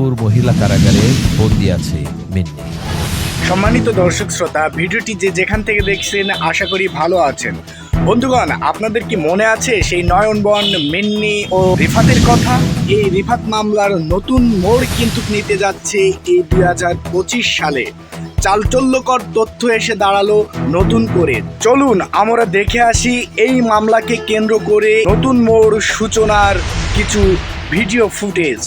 গাজীপুর মহিলা কারাগারে বন্দি আছে মিন্নি। সম্মানিত দর্শক শ্রোতা, ভিডিওটি যে যেখান থেকে দেখছেন, আশা করি ভালো আছেন। বন্ধুগণ, আপনাদের কি মনে আছে সেই নয়নবন, মিন্নি ও রিফাতের কথা? এই রিফাত মামলার নতুন মোড় কিন্তু নিতে যাচ্ছে এই দুই হাজার পঁচিশ সালে। চালচল্যকর তথ্য এসে দাঁড়াল নতুন করে। চলুন, আমরা দেখে আসি এই মামলাকে কেন্দ্র করে নতুন মোড় সূচনার কিছু ভিডিও ফুটেজ।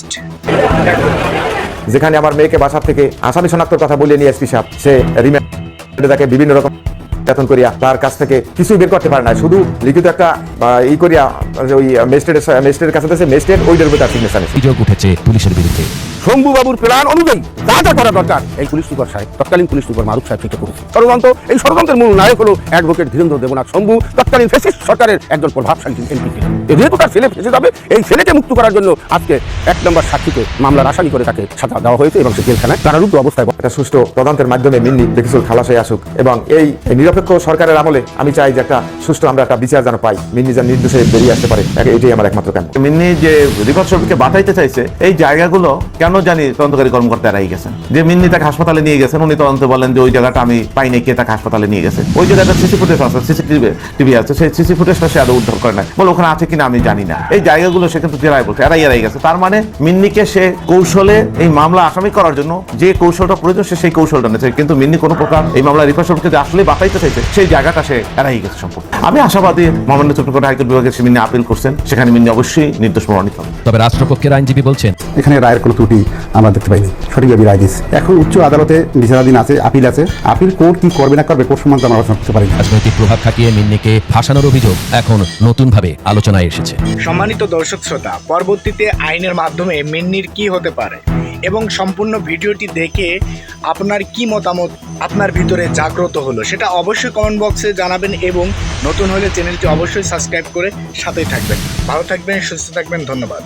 যেখানে আমার মেয়েকে বাসা থেকে আসামি শনাক্তর কথা বলে নিয়ে এসপি সাহেব সে রিমান্ডে তাকে বিভিন্ন রকম বেতন করিয়া তার কাছ থেকে কিছুই বের করতে পারে না। শুধু লিখিত একটা ই করিয়া ওই মেস্টের মেস্টের কাছে মেস্টেড ওই ওইটার উপর তার সিগনেচার অভিযোগ উঠেছে পুলিশের বিরুদ্ধে। শম্ভু বাবুর প্ল্যান অনুযায়ী যা যা করা দরকার। এই পুলিশ সুপার সাহেব তৎকালীন পুলিশ সুপার মারুফ সাহেব ঠিক করেছে ষড়যন্ত্র এই ষড়যন্ত্রের মূল নায়ক হলো অ্যাডভোকেট ধীরেন্দ্র দেবনাথ শম্ভু তৎকালীন ফেসিস্ট সরকারের একজন প্রভাবশালী এমপি যেহেতু তার ছেলে ফেসে যাবে এই ছেলেকে মুক্ত করার জন্য আজকে এক নম্বর সাক্ষীকে মামলার আসামি করে তাকে সাজা দেওয়া হয়েছে এবং সে জেলখানায় কারারুদ্ধ অবস্থায় একটা সুষ্ঠু তদন্তের মাধ্যমে মিন্নি বেকিসুল খালাস হয়ে আসুক। এবং এই নিরপেক্ষ সরকারের আমলে আমি চাই যে একটা সুষ্ঠু আমরা একটা বিচার যেন পাই। মিন্নি যেন নির্দোষে বেরিয়ে আসতে পারে এটাই আমার একমাত্র কাম্য। মিন্নি যে রিপোর্ট শফিকে বাঁচাইতে চাইছে এই জায়গাগুলো কেন জানি তদন্তকারী কর্মকর্তা এড়াই গেছেন যে মিন্নি তাকে হাসপাতালে নিয়ে গেছেন উনি তদন্ত বলেন যে ওই জায়গাটা আমি পাইনি কে তাকে হাসপাতালে নিয়ে গেছে। ওই জায়গাটা সিসি ফুটেজ আছে সিসিটিভি টিভি আছে। সেই সিসি ফুটেজটা সে আদৌ উদ্ধার করে নাই। বলে ওখানে আছে কিনা আমি জানি না। এই জায়গাগুলো সে কিন্তু জেরাই বলছে এড়াই এড়াই গেছে। তার মানে মিন্নিকে সে কৌশলে এই মামলা আসামি করার জন্য যে কৌশলটা প্রয়োজন সে সেই কৌশলটা নিয়েছে। কিন্তু মিন্নি কোনো প্রকার এই মামলা রিপোর্ট শফিকে যে আসলে বাঁচাইতে চাইছে সেই জায়গাটা সে এড়াই গেছে সম্পূর্ণ। আমি আশাবাদী মহামান্য সুপ্রিম কোর্ট হাইকোর্ট বিভাগের সে মিন্নি আপিল করছেন সেখানে মিন্নি অবশ্যই নির্দোষ প্রমাণিত হবে। তবে রাষ্ট্রপক্ষের আইনজীবী বলছেন এখানে রায়ের কোনো ত্রুটি আমরা দেখতে পাইনি। সঠিকভাবে দিয়েছে এখন উচ্চ আদালতে বিচারাধীন আছে আপিল আছে। আপিল কোর্ট কি করবে না করবে কোর্ট সম্বন্ধে আমরা আলোচনা করতে পারি রাজনৈতিক প্রভাব খাটিয়ে মিন্নিকে ফাঁসানোর অভিযোগ এখন নতুনভাবে আলোচনায় এসেছে। সম্মানিত দর্শক শ্রোতা পরবর্তীতে আইনের মাধ্যমে মিন্নির কি হতে পারে এবং সম্পূর্ণ ভিডিওটি দেখে আপনার কি মতামত আপনার ভিতরে জাগ্রত হলো সেটা অবশ্যই কমেন্ট বক্সে জানাবেন এবং নতুন হলে চ্যানেলটি অবশ্যই সাবস্ক্রাইব করে সাথেই থাকবেন। ভালো থাকবেন সুস্থ থাকবেন ধন্যবাদ।